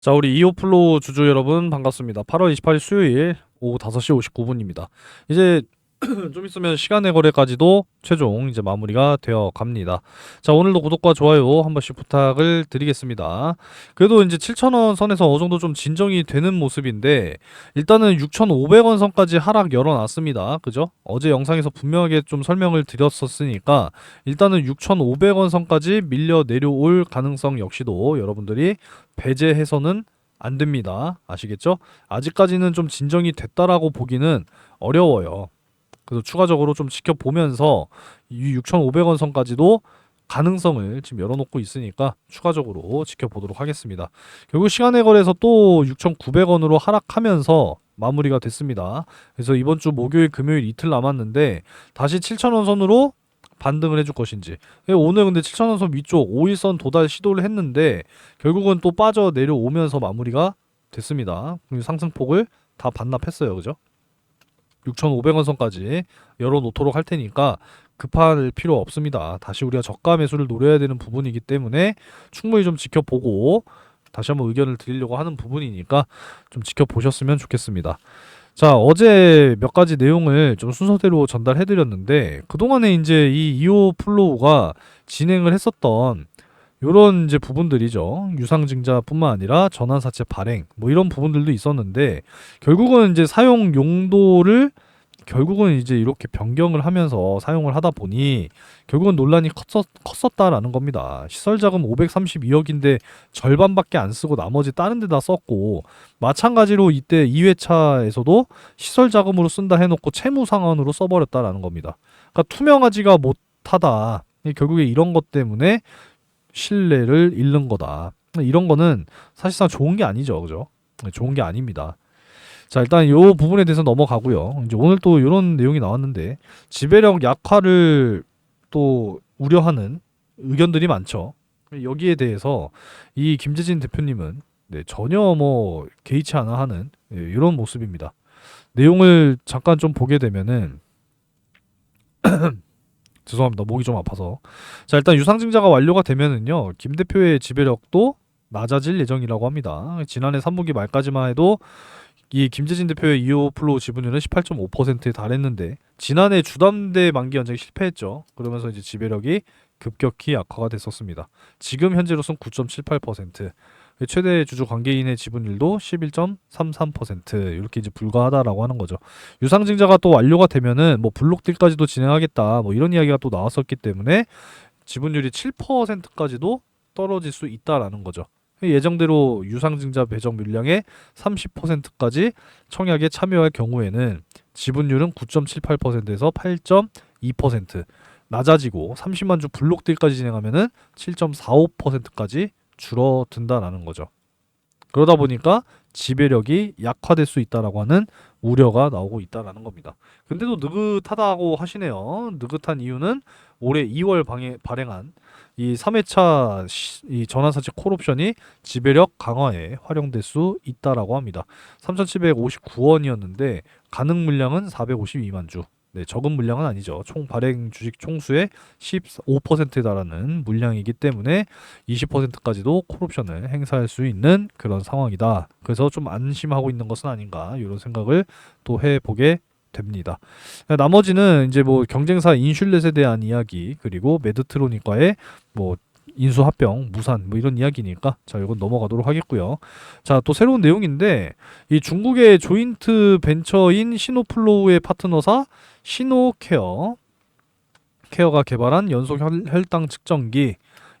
자, 우리 이오플로우 주주 여러분 반갑습니다. 8월 28일 수요일 오후 5시 59분입니다. 이제 좀 있으면 시간의 거래까지도 최종 이제 마무리가 되어 갑니다. 자, 오늘도 구독과 좋아요 한 번씩 부탁을 드리겠습니다. 그래도 이제 7,000원 선에서 어느 정도 좀 진정이 되는 모습인데 일단은 6,500원 선까지 하락 열어놨습니다. 그죠? 어제 영상에서 분명하게 좀 설명을 드렸었으니까 일단은 6,500원 선까지 밀려 내려올 가능성 역시도 여러분들이 배제해서는 안 됩니다. 아시겠죠? 아직까지는 좀 진정이 됐다라고 보기는 어려워요. 그래서 추가적으로 좀 지켜보면서 이 6,500원 선까지도 가능성을 지금 열어놓고 있으니까 추가적으로 지켜보도록 하겠습니다. 결국 시간의 거래에서 또 6,900원으로 하락하면서 마무리가 됐습니다. 그래서 이번 주 목요일, 금요일 이틀 남았는데 다시 7,000원 선으로 반등을 해줄 것인지. 예, 오늘 근데 7,000원 선 위쪽 5일선 도달 시도를 했는데 결국은 또 빠져 내려오면서 마무리가 됐습니다. 상승폭을 다 반납했어요. 그죠? 6,500원 선까지 열어놓도록 할 테니까 급할 필요 없습니다. 다시 우리가 저가 매수를 노려야 되는 부분이기 때문에 충분히 좀 지켜보고 다시 한번 의견을 드리려고 하는 부분이니까 좀 지켜보셨으면 좋겠습니다. 자, 어제 몇 가지 내용을 좀 순서대로 전달해 드렸는데 그동안에 이제 이 이오 플로우가 진행을 했었던 요런 이제 부분들이죠. 유상증자뿐만 아니라 전환사채 발행 뭐 이런 부분들도 있었는데 결국은 이제 사용 용도를 결국은 이제 이렇게 변경을 하면서 사용을 하다 보니 결국은 논란이 컸었, 컸었 다라는 겁니다. 시설 자금 532억인데 절반밖에 안 쓰고 나머지 다른 데다 썼고 마찬가지로 이때 2회차에서도 시설 자금으로 쓴다 해놓고 채무 상환으로 써버렸다라는 겁니다. 그러니까 투명하지가 못하다. 결국에 이런 것 때문에 신뢰를 잃는 거다. 이런 거는 사실상 좋은 게 아니죠. 그죠? 네, 좋은 게 아닙니다. 자, 일단 이 부분에 대해서 넘어가고요. 이제 오늘 또 이런 내용이 나왔는데 지배력 약화를 또 우려하는 의견들이 많죠. 여기에 대해서 이 김재진 대표님은 네, 전혀 뭐 개의치 않아 하는 예, 이런 모습입니다. 내용을 잠깐 좀 보게 되면은 죄송합니다. 목이 좀 아파서. 자, 일단 유상증자가 완료가 되면은요. 김 대표의 지배력도 낮아질 예정이라고 합니다. 지난해 3분기 말까지만 해도 이 김재진 대표의 이오 플로우 지분율은 18.5%에 달했는데 지난해 주담대 만기 연장이 실패했죠. 그러면서 이제 지배력이 급격히 약화가 됐었습니다. 지금 현재로선 9.78%, 최대 주주 관계인의 지분율도 11.33% 이렇게 이제 불가하다라고 하는 거죠. 유상증자가 또 완료가 되면은 뭐 블록딜까지도 진행하겠다 뭐 이런 이야기가 또 나왔었기 때문에 지분율이 7%까지도 떨어질 수 있다라는 거죠. 예정대로 유상증자 배정 물량의 30%까지 청약에 참여할 경우에는 지분율은 9.78%에서 8.2% 낮아지고 30만 주 블록딜까지 진행하면은 7.45%까지 줄어든다라는 거죠. 그러다 보니까 지배력이 약화될 수 있다라고 하는 우려가 나오고 있다라는 겁니다. 근데도 느긋하다고 하시네요. 느긋한 이유는 올해 2월 방해, 발행한 이 3회차 시, 이 전환사채 콜옵션이 지배력 강화에 활용될 수 있다라고 합니다. 3,759원이었는데 가능 물량은 452만 주. 네, 적은 물량은 아니죠. 총 발행 주식 총수의 15%에 달하는 물량이기 때문에 20%까지도 콜옵션을 행사할 수 있는 그런 상황이다. 그래서 좀 안심하고 있는 것은 아닌가 이런 생각을 또 해보게 됩니다. 나머지는 이제 뭐 경쟁사 인슐렛에 대한 이야기 그리고 메드트로닉과의 뭐 인수 합병, 무산 뭐 이런 이야기니까 자 이건 넘어가도록 하겠고요. 자 또 새로운 내용인데 이 중국의 조인트 벤처인 시노플로우의 파트너사 시노케어 케어가 개발한 연속 혈, 혈당 측정기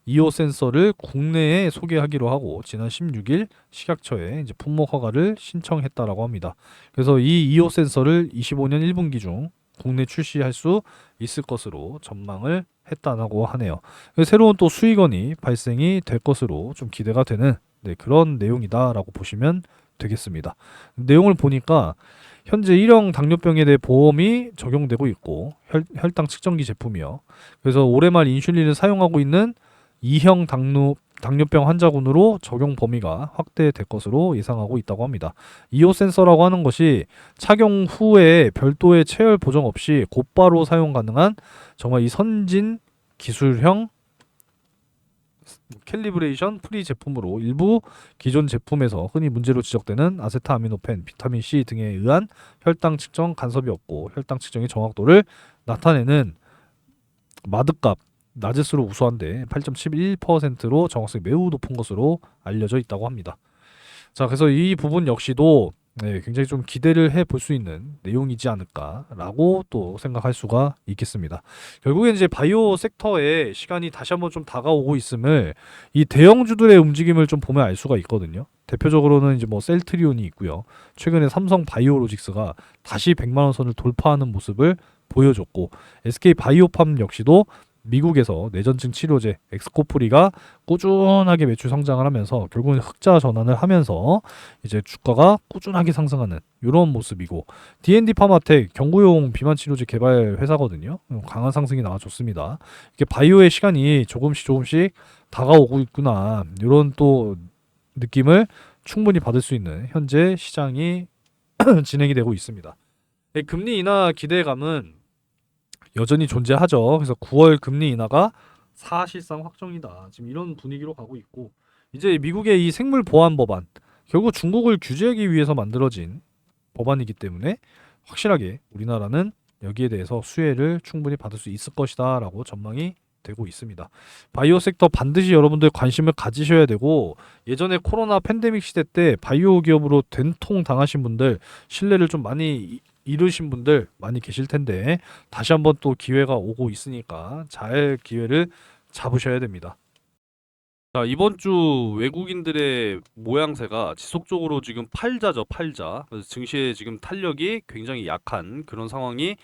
이오 센서를 국내에 소개하기로 하고 지난 16일 식약처에 이제 품목 허가를 신청했다라고 합니다. 그래서 이 이오 센서를 25년 1분기 중 국내 출시할 수 있을 것으로 전망을 했다고 하네요. 새로운 또 수익원이 발생이 될 것으로 좀 기대가 되는 네, 그런 내용이다라고 보시면 되겠습니다. 내용을 보니까 현재 1형 당뇨병에 대해 보험이 적용되고 있고 혈, 혈당 측정기 제품이요. 그래서 올해 말 인슐린을 사용하고 있는 2형 당뇨 당뇨병 환자군으로 적용 범위가 확대될 것으로 예상하고 있다고 합니다. 이오 센서라고 하는 것이 착용 후에 별도의 체열 보정 없이 곧바로 사용 가능한 정말 이 선진 기술형 캘리브레이션 프리 제품으로 일부 기존 제품에서 흔히 문제로 지적되는 아세타아미노펜, 비타민 C 등에 의한 혈당 측정 간섭이 없고 혈당 측정의 정확도를 나타내는 마드값 낮을수록 우수한데 8.71%로 정확성이 매우 높은 것으로 알려져 있다고 합니다. 자, 그래서 이 부분 역시도 네, 굉장히 좀 기대를 해 볼 수 있는 내용이지 않을까라고 또 생각할 수가 있겠습니다. 결국엔 이제 바이오 섹터의 시간이 다시 한번 좀 다가오고 있음을 이 대형주들의 움직임을 좀 보면 알 수가 있거든요. 대표적으로는 이제 뭐 셀트리온이 있고요. 최근에 삼성 바이오로직스가 다시 100만 원 선을 돌파하는 모습을 보여줬고 SK 바이오팜 역시도 미국에서 뇌전증 치료제 엑스코프리가 꾸준하게 매출 성장을 하면서 결국은 흑자 전환을 하면서 이제 주가가 꾸준하게 상승하는 이런 모습이고 D&D 파마텍 경구용 비만 치료제 개발 회사거든요. 음, 강한 상승이 나와줬습니다. 이게 바이오의 시간이 조금씩 조금씩 다가오고 있구나 이런 또 느낌을 충분히 받을 수 있는 현재 시장이 진행이 되고 있습니다. 네, 금리 인하 기대감은 여전히 존재하죠. 그래서 9월 금리 인하가 사실상 확정이다. 지금 이런 분위기로 가고 있고 이제 미국의 이 생물 보안 법안 결국 중국을 규제하기 위해서 만들어진 법안이기 때문에 확실하게 우리나라는 여기에 대해서 수혜를 충분히 받을 수 있을 것이다라고 전망이 되고 있습니다. 바이오 섹터 반드시 여러분들 관심을 가지셔야 되고 예전에 코로나 팬데믹 시대 때 바이오 기업으로 된통 당하신 분들 신뢰를 좀 많이 이- 잃으신 분들 많이 계실 텐데 다시 한번 또 기회가 오고 있으니까 잘 기회를 잡으셔야 됩니다. 자, 이번 주 외국인들의 모양새가 지속적으로 지금 팔자죠, 팔자. 그래서 증시의 지금 탄력이 굉장히 약한 그런 상황이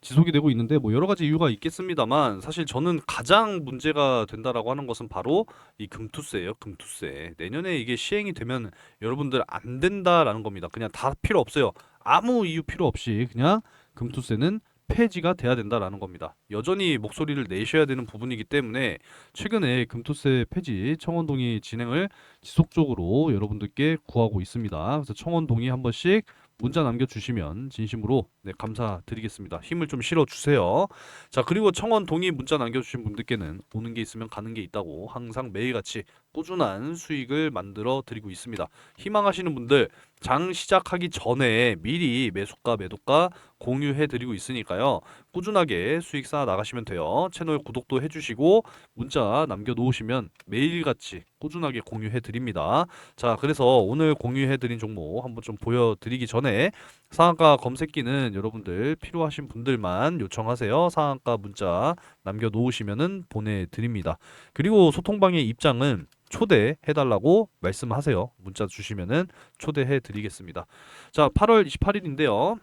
지속이 되고 있는데 뭐 여러 가지 이유가 있겠습니다만 사실 저는 가장 문제가 된다라고 하는 것은 바로 이 금투세예요, 금투세. 내년에 이게 시행이 되면 여러분들 안 된다라는 겁니다. 그냥 다 필요 없어요. 아무 이유 필요 없이 그냥 금투세는 폐지가 돼야 된다라는 겁니다. 여전히 목소리를 내셔야 되는 부분이기 때문에 최근에 금투세 폐지 청원 동의 진행을 지속적으로 여러분들께 구하고 있습니다. 그래서 청원 동의 한 번씩 문자 남겨주시면 진심으로 네, 감사드리겠습니다. 힘을 좀 실어주세요. 자 그리고 청원 동의 문자 남겨주신 분들께는 오는 게 있으면 가는 게 있다고 항상 매일같이 꾸준한 수익을 만들어 드리고 있습니다. 희망하시는 분들 장 시작하기 전에 미리 매수가 매도가 공유해 드리고 있으니까요. 꾸준하게 수익 쌓아 나가시면 돼요. 채널 구독도 해주시고 문자 남겨 놓으시면 매일같이 꾸준하게 공유해 드립니다. 자, 그래서 오늘 공유해 드린 종목 한번 좀 보여드리기 전에 상한가 검색기는 여러분들 필요하신 분들만 요청하세요. 상한가 문자 남겨 놓으시면은 보내드립니다. 그리고 소통방의 입장은 초대해 달라고 말씀하세요. 문자 주시면은 초대해 드리겠습니다. 자, 8월 28일인데요.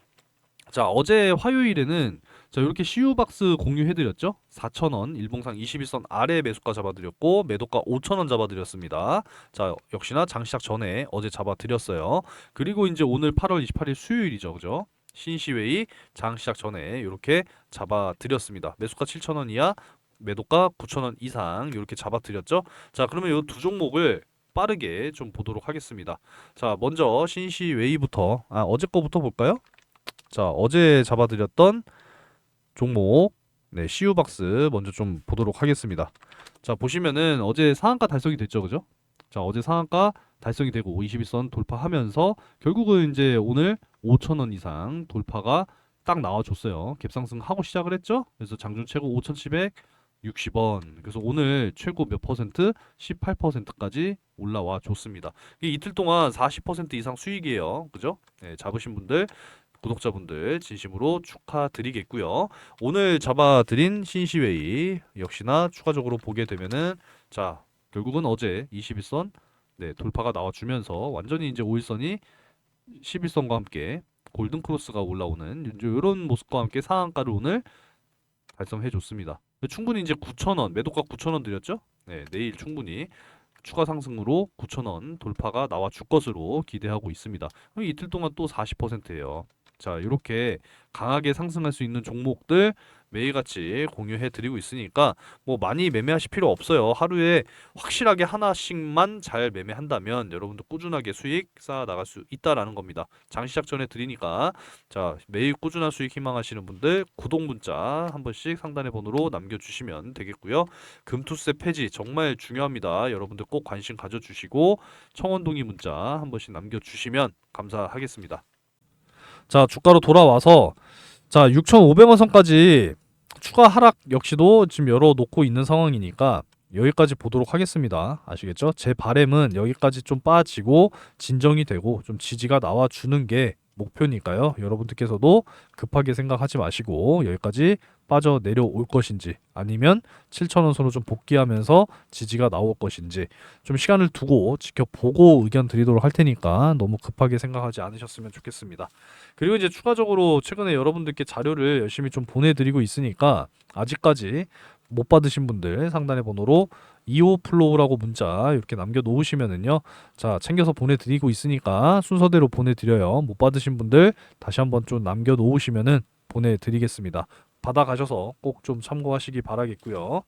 자, 어제 화요일에는 자, 이렇게 CU 박스 공유해 드렸죠? 4,000원 일봉상 21선 아래 매수가 잡아 드렸고 매도가 5,000원 잡아 드렸습니다. 자, 역시나 장 시작 전에 어제 잡아 드렸어요. 그리고 이제 오늘 8월 28일 수요일이죠. 그죠? 신시웨이 장 시작 전에 이렇게 잡아 드렸습니다. 매수가 7,000원 이하, 매도가 9,000원 이상 이렇게 잡아 드렸죠. 자, 그러면 이 두 종목을 빠르게 좀 보도록 하겠습니다. 자, 먼저 신시웨이부터 아, 어제 거부터 볼까요? 자, 어제 잡아드렸던 종목, 네, CU 박스 먼저 좀 보도록 하겠습니다. 자, 보시면은 어제 상한가 달성이 됐죠, 그죠? 자, 어제 상한가 달성이 되고 21선 돌파하면서 결국은 이제 오늘 5,000원 이상 돌파가 딱 나와줬어요. 갭상승 하고 시작을 했죠? 그래서 장중 최고 5,760원. 그래서 오늘 최고 몇 퍼센트? 18%까지 올라와 줬습니다. 이 이틀 동안 40% 이상 수익이에요. 그죠? 네, 잡으신 분들 구독자분들 진심으로 축하드리겠고요. 오늘 잡아드린 신시웨이 역시나 추가적으로 보게 되면은 자 결국은 어제 21선 네 돌파가 나와주면서 완전히 이제 5일선이 11선과 함께 골든 크로스가 올라오는 이런 모습과 함께 상한가를 오늘 달성해 줬습니다. 충분히 이제 9,000원 매도가 9,000원 드렸죠? 네 내일 충분히 추가 상승으로 9,000원 돌파가 나와 줄 것으로 기대하고 있습니다. 이틀 동안 또 40%예요. 자, 이렇게 강하게 상승할 수 있는 종목들 매일같이 공유해 드리고 있으니까 뭐 많이 매매하실 필요 없어요. 하루에 확실하게 하나씩만 잘 매매한다면 여러분도 꾸준하게 수익 쌓아 나갈 수 있다라는 겁니다. 장 시작 전에 드리니까 자 매일 꾸준한 수익 희망하시는 분들 구독 문자 한 번씩 상단의 번호로 남겨 주시면 되겠고요. 금투세 폐지 정말 중요합니다. 여러분들 꼭 관심 가져 주시고 청원동의 문자 한 번씩 남겨 주시면 감사하겠습니다. 자 주가로 돌아와서 자 6,500원 선까지 추가 하락 역시도 지금 열어놓고 있는 상황이니까 여기까지 보도록 하겠습니다. 아시겠죠? 제 바램은 여기까지 좀 빠지고 진정이 되고 좀 지지가 나와주는 게 목표니까요. 여러분들께서도 급하게 생각하지 마시고 여기까지 빠져 내려올 것인지 아니면 7,000원 선으로 좀 복귀하면서 지지가 나올 것인지 좀 시간을 두고 지켜보고 의견 드리도록 할 테니까 너무 급하게 생각하지 않으셨으면 좋겠습니다. 그리고 이제 추가적으로 최근에 여러분들께 자료를 열심히 좀 보내드리고 있으니까 아직까지 못 받으신 분들 상단의 번호로 25 플로우라고 문자 이렇게 남겨 놓으시면은요. 자, 챙겨서 보내드리고 있으니까 순서대로 보내드려요. 못 받으신 분들 다시 한번 좀 남겨 놓으시면은 보내드리겠습니다. 받아가셔서 꼭 좀 참고하시기 바라겠고요.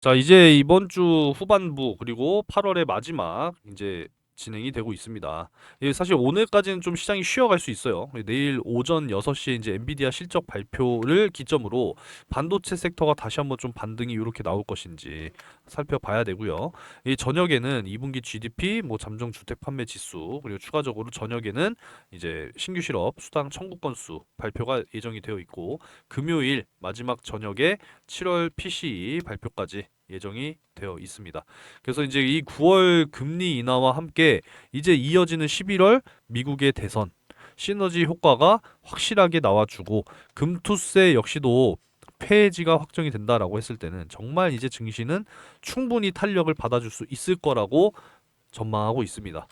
자, 이제 이번 주 후반부 그리고 8월의 마지막 이제 진행이 되고 있습니다. 예, 사실 오늘까지는 좀 시장이 쉬어갈 수 있어요. 내일 오전 6시에 이제 엔비디아 실적 발표를 기점으로 반도체 섹터가 다시 한번 좀 반등이 이렇게 나올 것인지 살펴봐야 되고요. 이 저녁에는 2분기 GDP, 뭐 잠정 주택 판매 지수 그리고 추가적으로 저녁에는 이제 신규 실업 수당 청구 건수 발표가 예정이 되어 있고 금요일 마지막 저녁에 7월 PCE 발표까지 예정이 되어 있습니다. 그래서 이제 이 9월 금리 인하와 함께 이제 이어지는 11월 미국의 대선 시너지 효과가 확실하게 나와주고 금투세 역시도 폐지가 확정이 된다라고 했을 때는 정말 이제 증시는 충분히 탄력을 받아줄 수 있을 거라고 전망하고 있습니다.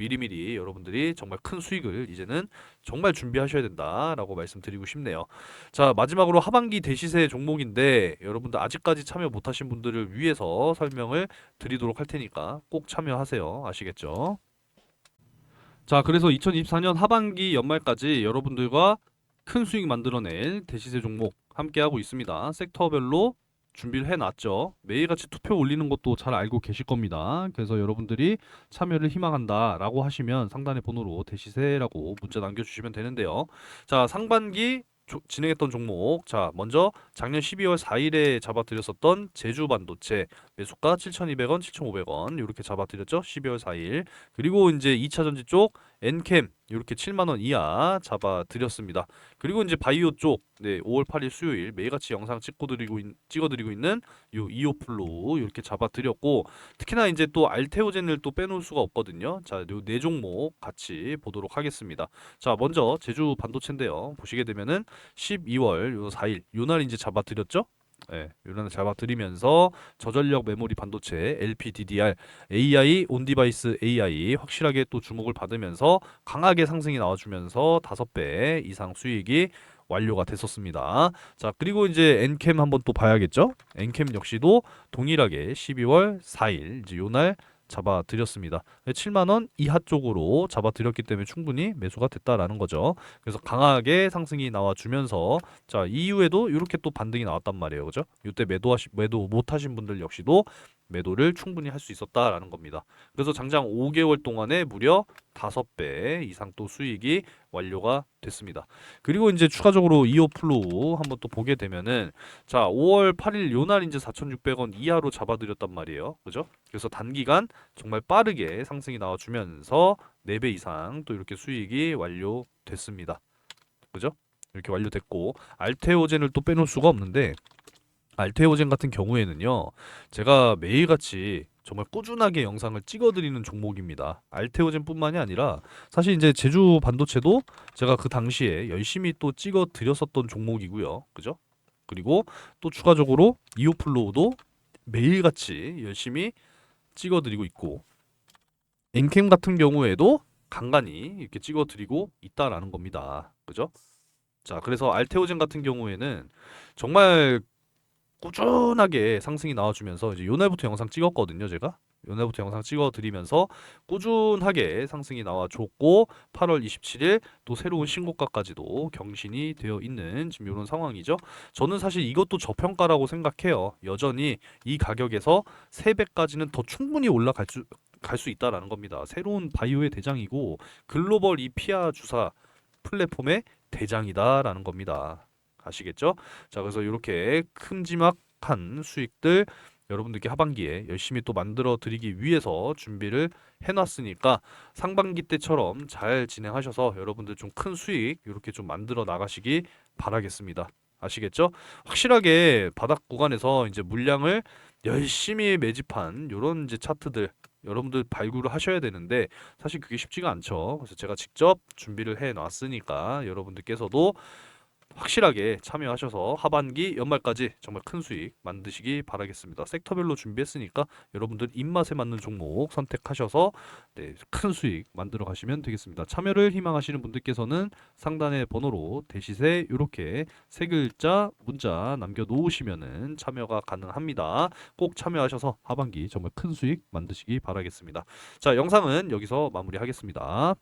미리미리 여러분들이 정말 큰 수익을 이제는 정말 준비하셔야 된다라고 말씀드리고 싶네요. 자 마지막으로 하반기 대시세 종목인데 여러분들 아직까지 참여 못하신 분들을 위해서 설명을 드리도록 할 테니까 꼭 참여하세요. 아시겠죠? 자 그래서 2024년 하반기 연말까지 여러분들과 큰 수익 만들어낼 대시세 종목 함께 하고 있습니다. 섹터별로 준비를 해놨죠. 매일같이 투표 올리는 것도 잘 알고 계실 겁니다. 그래서 여러분들이 참여를 희망한다 라고 하시면 상단의 번호로 대시세라고 문자 남겨주시면 되는데요. 자 상반기 조- 진행했던 종목 자 먼저 작년 12월 4일에 잡아드렸었던 제주 반도체 매수가 7,200원, 7,500원 이렇게 잡아드렸죠. 12월 4일 그리고 이제 2차 전지 쪽 엔캠 이렇게 7만 원 이하 잡아 드렸습니다. 그리고 이제 바이오 쪽 네, 5월 8일 수요일 매일같이 영상 찍고 드리고 있, 찍어 드리고 있는 요 이오플로 이렇게 잡아 드렸고 특히나 이제 또 알테오젠을 또 빼놓을 수가 없거든요. 자, 요네 종목 같이 보도록 하겠습니다. 자, 먼저 제주 반도체인데요. 보시게 되면은 12월 요 4일 요날 이제 잡아 드렸죠. 예, 요날 잡아드리면서 저전력 메모리 반도체 LPDDR AI 온디바이스 AI 확실하게 또 주목을 받으면서 강하게 상승이 나와주면서 다섯 배 이상 수익이 완료가 됐었습니다. 자 그리고 이제 엔캠 한번 또 봐야겠죠? 엔캠 역시도 동일하게 12월 4일 이제 요날 잡아드렸습니다. 7만 원 이하 쪽으로 잡아드렸기 때문에 충분히 매수가 됐다라는 거죠. 그래서 강하게 상승이 나와주면서 자 이후에도 이렇게 또 반등이 나왔단 말이에요, 그죠? 이때 매도하시 매도 못하신 분들 역시도 매도를 충분히 할 수 있었다라는 겁니다. 그래서 장장 5개월 동안에 무려 5배 이상 또 수익이 완료가 됐습니다. 그리고 이제 추가적으로 이오 플로우 한번 또 보게 되면은 자 5월 8일 요날 이제 4,600원 이하로 잡아드렸단 말이에요. 그죠? 그래서 단기간 정말 빠르게 상승이 나와주면서 4배 이상 또 이렇게 수익이 완료됐습니다. 그죠? 이렇게 완료됐고 알테오젠을 또 빼놓을 수가 없는데 알테오젠 같은 경우에는요 제가 매일같이 정말 꾸준하게 영상을 찍어드리는 종목입니다. 알테오젠뿐만이 아니라 사실 이제 제주 반도체도 제가 그 당시에 열심히 또 찍어드렸었던 종목이고요. 그죠? 그리고 또 추가적으로 이오플로우도 매일같이 열심히 찍어드리고 있고 엔캠 같은 경우에도 간간히 이렇게 찍어드리고 있다라는 겁니다. 그죠? 자, 그래서 알테오젠 같은 경우에는 정말 꾸준하게 상승이 나와주면서 이제 요날부터 영상 찍었거든요, 제가. 요날부터 영상 찍어드리면서 꾸준하게 상승이 나와줬고 8월 27일 또 새로운 신고가까지도 경신이 되어 있는 지금 이런 상황이죠. 저는 사실 이것도 저평가라고 생각해요. 여전히 이 가격에서 3배까지는 더 충분히 올라갈 수, 갈 수 있다라는 겁니다. 새로운 바이오의 대장이고 글로벌 이 피아 주사 플랫폼의 대장이다라는 겁니다. 아시겠죠? 자, 그래서 이렇게 큼지막한 수익들 여러분들께 하반기에 열심히 또 만들어 드리기 위해서 준비를 해놨으니까 상반기 때처럼 잘 진행하셔서 여러분들 좀 큰 수익 이렇게 좀 만들어 나가시기 바라겠습니다. 아시겠죠? 확실하게 바닥 구간에서 이제 물량을 열심히 매집한 이런 이제 차트들 여러분들 발굴을 하셔야 되는데 사실 그게 쉽지가 않죠. 그래서 제가 직접 준비를 해 놨으니까 여러분들께서도 확실하게 참여하셔서 하반기 연말까지 정말 큰 수익 만드시기 바라겠습니다. 섹터별로 준비했으니까 여러분들 입맛에 맞는 종목 선택하셔서 네, 큰 수익 만들어 가시면 되겠습니다. 참여를 희망하시는 분들께서는 상단의 번호로 대시세 이렇게 세 글자 문자 남겨 놓으시면은 참여가 가능합니다. 꼭 참여하셔서 하반기 정말 큰 수익 만드시기 바라겠습니다. 자, 영상은 여기서 마무리하겠습니다.